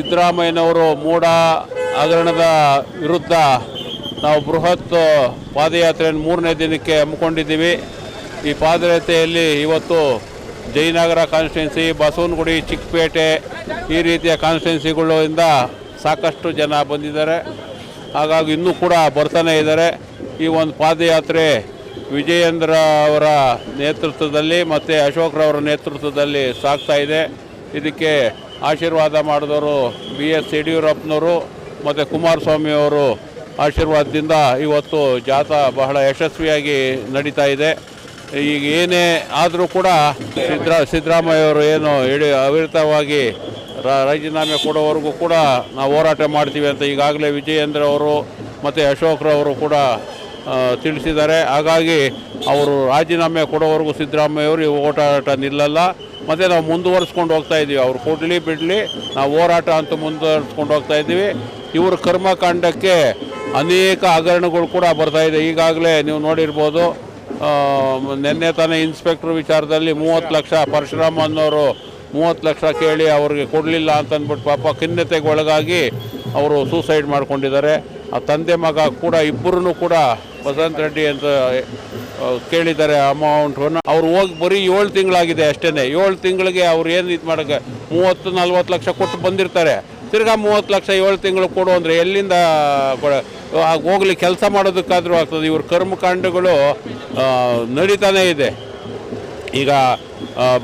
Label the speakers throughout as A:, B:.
A: ಸಿದ್ದರಾಮಯ್ಯನವರು ಮೂಡ ಹಗರಣದ ವಿರುದ್ಧ ನಾವು ಬೃಹತ್ ಪಾದಯಾತ್ರೆಯನ್ನು ಮೂರನೇ ದಿನಕ್ಕೆ ಹಮ್ಮಿಕೊಂಡಿದ್ದೀವಿ. ಈ ಪಾದಯಾತ್ರೆಯಲ್ಲಿ ಇವತ್ತು ಜಯನಗರ ಕಾನ್ಸ್ಟಿಟ್ಯೂನ್ಸಿ ಬಸವನಗುಡಿ, ಚಿಕ್ಕಪೇಟೆ ಈ ರೀತಿಯ ಕಾನ್ಸ್ಟಿಟ್ಯೂನ್ಸಿಗಳಿಂದ ಸಾಕಷ್ಟು ಜನ ಬಂದಿದ್ದಾರೆ. ಹಾಗಾಗಿ ಇನ್ನೂ ಕೂಡ ಬರ್ತಾನೆ ಇದ್ದಾರೆ. ಈ ಒಂದು ಪಾದಯಾತ್ರೆ ವಿಜಯೇಂದ್ರ ಅವರ ನೇತೃತ್ವದಲ್ಲಿ ಮತ್ತು ಅಶೋಕ್ರವರ ನೇತೃತ್ವದಲ್ಲಿ ಸಾಗ್ತಾ ಇದೆ. ಇದಕ್ಕೆ ಆಶೀರ್ವಾದ ಮಾಡಿದವರು ಬಿ ಎಸ್ ಯಡಿಯೂರಪ್ಪನವರು ಮತ್ತು ಕುಮಾರಸ್ವಾಮಿಯವರು ಆಶೀರ್ವಾದದಿಂದ ಇವತ್ತು ಜಾಥಾ ಬಹಳ ಯಶಸ್ವಿಯಾಗಿ ನಡೀತಾ ಇದೆ. ಈಗ ಏನೇ ಆದರೂ ಕೂಡ ಸಿದ್ದರಾ ಸಿದ್ದರಾಮಯ್ಯವರು ಏನು ಹೇಳಿ ಅವಿರತವಾಗಿ ರಾಜೀನಾಮೆ ಕೊಡೋವರೆಗೂ ಕೂಡ ನಾವು ಹೋರಾಟ ಮಾಡ್ತೀವಿ ಅಂತ ಈಗಾಗಲೇ ವಿಜಯೇಂದ್ರ ಅವರು ಮತ್ತು ಅಶೋಕ್ರವರು ಕೂಡ ತಿಳಿಸಿದ್ದಾರೆ. ಹಾಗಾಗಿ ಅವರು ರಾಜೀನಾಮೆ ಕೊಡೋವರೆಗೂ ಸಿದ್ದರಾಮಯ್ಯವರು ಹೋರಾಟ ನಿಲ್ಲಲ್ಲ. ಮತ್ತು ನಾವು ಮುಂದುವರಿಸ್ಕೊಂಡು ಹೋಗ್ತಾ ಇದ್ದೀವಿ ಅವ್ರು ಕೊಡಲಿ ಬಿಡಲಿ, ನಾವು ಹೋರಾಟ ಅಂತ ಮುಂದುವರಿಸ್ಕೊಂಡು ಹೋಗ್ತಾ ಇದ್ದೀವಿ ಇವ್ರ ಕರ್ಮಕಾಂಡಕ್ಕೆ ಅನೇಕ ಹಗರಣಗಳು ಕೂಡ ಬರ್ತಾ ಇದೆ. ಈಗಾಗಲೇ ನೀವು ನೋಡಿರ್ಬೋದು ನಿನ್ನೆ ತಾನೇ ಇನ್ಸ್ಪೆಕ್ಟರ್ ವಿಚಾರದಲ್ಲಿ ಮೂವತ್ತು ಲಕ್ಷ, ಪರಶುರಾಮ್ ಅನ್ನೋರು ಮೂವತ್ತು ಲಕ್ಷ ಕೇಳಿ ಅವ್ರಿಗೆ ಕೊಡಲಿಲ್ಲ ಅಂತಂದ್ಬಿಟ್ಟು ಪಾಪ ಖಿನ್ನತೆಗೆ ಒಳಗಾಗಿ ಅವರು ಸೂಸೈಡ್ ಮಾಡ್ಕೊಂಡಿದ್ದಾರೆ. ಆ ತಂದೆ ಮಗ ಕೂಡ ಇಬ್ಬರೂ ಕೂಡ ವಸಂತ್ ರೆಡ್ಡಿ ಅಂತ ಕೇಳಿದ್ದಾರೆ ಅಮೌಂಟನ್ನು ಅವ್ರು ಹೋಗಿ ಬರೀ ಏಳು ತಿಂಗಳಾಗಿದೆ ಅಷ್ಟೇ ಏಳು ತಿಂಗಳಿಗೆ ಅವ್ರು ಏನು ಇದು ಮಾಡೋಕ್ಕೆ? ಮೂವತ್ತು, ನಲ್ವತ್ತು ಲಕ್ಷ ಕೊಟ್ಟು ಬಂದಿರ್ತಾರೆ. ತಿರ್ಗಾ ಮೂವತ್ತು ಲಕ್ಷ ಏಳು ತಿಂಗಳು ಕೊಡು ಅಂದರೆ ಎಲ್ಲಿಂದ ಹೋಗಲಿ ಕೆಲಸ ಮಾಡೋದಕ್ಕಾದರೂ ಆಗ್ತದೆ. ಇವ್ರ ಕರ್ಮಕಾಂಡಗಳು ನಡೀತಾನೇ ಇದೆ. ಈಗ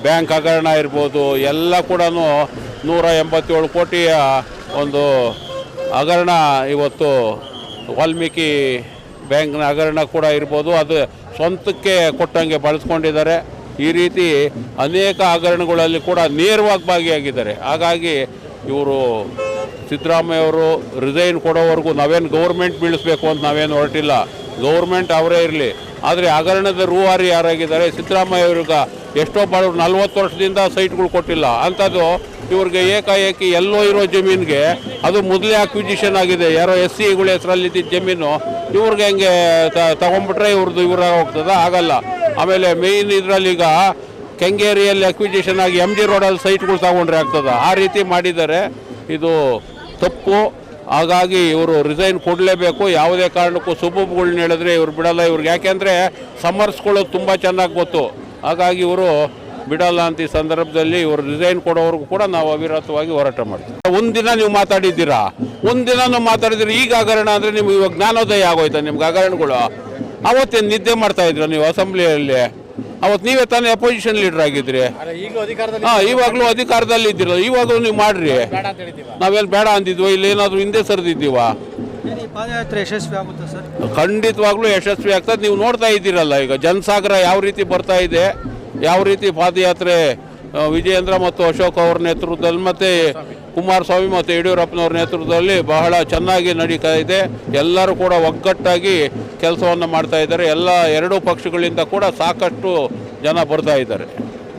A: ಬ್ಯಾಂಕ್ ಹಗರಣ ಇರ್ಬೋದು, ಎಲ್ಲ ಕೂಡ ನೂರ ಎಂಬತ್ತೇಳು ಕೋಟಿಯ ಒಂದು ಹಗರಣ ಇವತ್ತು ವಾಲ್ಮೀಕಿ ಬ್ಯಾಂಕ್ನ ಹಗರಣ ಕೂಡ ಇರ್ಬೋದು, ಅದು ಸ್ವಂತಕ್ಕೆ ಕೊಟ್ಟಂಗೆ ಬಳಸ್ಕೊಂಡಿದ್ದಾರೆ. ಈ ರೀತಿ ಅನೇಕ ಹಗರಣಗಳಲ್ಲಿ ಕೂಡ ನೇರವಾಗಿ ಭಾಗಿಯಾಗಿದ್ದಾರೆ. ಹಾಗಾಗಿ ಇವರು ಸಿದ್ದರಾಮಯ್ಯವರು ರಿಸೈನ್ ಕೊಡೋವರೆಗೂ ನಾವೇನು ಗೌರ್ಮೆಂಟ್ ಬೀಳಿಸ್ಬೇಕು ಅಂತ ನಾವೇನು ಹೊರಟಿಲ್ಲ. ಗೌರ್ಮೆಂಟ್ ಅವರೇ ಇರಲಿ. ಆದರೆ ಹಗರಣದ ರೂವಾರಿ ಯಾರಾಗಿದ್ದಾರೆ? ಸಿದ್ದರಾಮಯ್ಯ ಅವ್ರಿಗೆ ಎಷ್ಟೋ ಬಡವರು ನಲ್ವತ್ತು ವರ್ಷದಿಂದ ಸೈಟ್ಗಳು ಕೊಟ್ಟಿಲ್ಲ. ಅಂಥದ್ದು ಇವ್ರಿಗೆ ಏಕಾಏಕಿ ಎಲ್ಲೋ ಇರೋ ಜಮೀನಿಗೆ ಅದು ಮೊದಲೇ ಅಕ್ವಿಜಿಷನ್ ಆಗಿದೆ. ಯಾರೋ ಎಸ್ ಸಿಗಳ ಹೆಸರಲ್ಲಿದ್ದ ಜಮೀನು ಇವ್ರಿಗೆ ಹೆಂಗೆ ತಗೊಂಡ್ಬಿಟ್ರೆ ಇವ್ರದ್ದು ಇವರ ಹೋಗ್ತದ? ಆಗಲ್ಲ. ಆಮೇಲೆ ಮೇಯ್ನ್ ಇದರಲ್ಲಿ ಈಗ ಕೆಂಗೇರಿಯಲ್ಲಿ ಅಕ್ವಿಜಿಷನ್ ಆಗಿ ಎಂ ಜಿ ರೋಡಲ್ಲಿ ಸೈಟ್ಗಳು ತಗೊಂಡ್ರೆ ಆಗ್ತದ? ಆ ರೀತಿ ಮಾಡಿದ್ದಾರೆ ಇದು ತಪ್ಪು. ಹಾಗಾಗಿ ಇವರು ರಿಸೈನ್ ಕೊಡಲೇಬೇಕು. ಯಾವುದೇ ಕಾರಣಕ್ಕೂ ಸುಬೂಬ್ಗಳನ್ನ ಹೇಳಿದ್ರೆ ಇವ್ರು ಬಿಡಲ್ಲ. ಇವ್ರಿಗೆ ಯಾಕೆಂದರೆ ಸಮರ್ಸ್ಕೊಳ್ಳೋದು ತುಂಬ ಚೆನ್ನಾಗಿ ಗೊತ್ತು. ಹಾಗಾಗಿ ಇವರು ಬಿಡಲ್ಲ ಅಂತ ಈ ಸಂದರ್ಭದಲ್ಲಿ ಇವರು ರಿಸೈನ್ ಕೊಡೋವರೆಗೂ ಕೂಡ ನಾವು ಅವಿರತವಾಗಿ ಹೋರಾಟ ಮಾಡ್ತೀವಿ. ಒಂದಿನ ನೀವು ಮಾತಾಡಿದ್ದೀರಾ? ಒಂದಿನ ನಾವು ಮಾತಾಡಿದ್ರೆ ಈಗ ಹಗರಣ ಅಂದರೆ ನಿಮ್ಗೆ ಇವಾಗ ಜ್ಞಾನೋದಯ ಆಗೋಯ್ತಾ ನಿಮ್ಗೆ ಹಗರಣಗಳು? ಅವತ್ತೇನು ನಿದ್ದೆ ಮಾಡ್ತಾ ಇದ್ರ ನೀವು ಅಸೆಂಬ್ಲಿಯಲ್ಲಿ? ಅವತ್ತು ನೀವೇ ತಾನೇ ಅಪೋಸಿಷನ್ ಲೀಡರ್ ಆಗಿದ್ರಿ.
B: ಈಗ ಅಧಿಕಾರದಲ್ಲಿ
A: ಹಾಂ ಇವಾಗಲೂ ಅಧಿಕಾರದಲ್ಲಿ ಇದ್ದಿರಲ್ಲ ಇವಾಗಲೂ ನೀವು ಮಾಡ್ರಿ.
B: ಬೇಡ ಅಂತ ಹೇಳಿದ್ದೀವ?
A: ನಾವೇನು ಬೇಡ ಅಂದಿದ್ವೋ? ಇಲ್ಲಿ ಏನಾದರೂ ಹಿಂದೆ ಸರಿದಿದ್ದೀವ?
C: ಏನು ಪಾದಯಾತ್ರೆ ಯಶಸ್ವಿ ಆಗುತ್ತಾ ಸರ್?
A: ಖಂಡಿತವಾಗ್ಲೂ ಯಶಸ್ವಿ ಆಗ್ತದೆ. ನೀವು ನೋಡ್ತಾ ಇದ್ದೀರಲ್ಲ ಈಗ. ಜನಸಾಗರ ಯಾವ ರೀತಿ ಬರ್ತಾ ಇದೆ? ಯಾವ ರೀತಿ ಪಾದಯಾತ್ರೆ ವಿಜಯೇಂದ್ರ ಮತ್ತು ಅಶೋಕ್ ಅವರ ನೇತೃತ್ವದಲ್ಲಿ ಮತ್ತು ಕುಮಾರಸ್ವಾಮಿ ಮತ್ತು ಯಡಿಯೂರಪ್ಪನವ್ರ ನೇತೃತ್ವದಲ್ಲಿ ಬಹಳ ಚೆನ್ನಾಗಿ ನಡೀತಾ ಇದೆ. ಎಲ್ಲರೂ ಕೂಡ ಒಗ್ಗಟ್ಟಾಗಿ ಕೆಲಸವನ್ನು ಮಾಡ್ತಾ ಇದ್ದಾರೆ. ಎಲ್ಲ ಎರಡೂ ಪಕ್ಷಗಳಿಂದ ಕೂಡ ಸಾಕಷ್ಟು ಜನ ಬರ್ತಾ ಇದ್ದಾರೆ.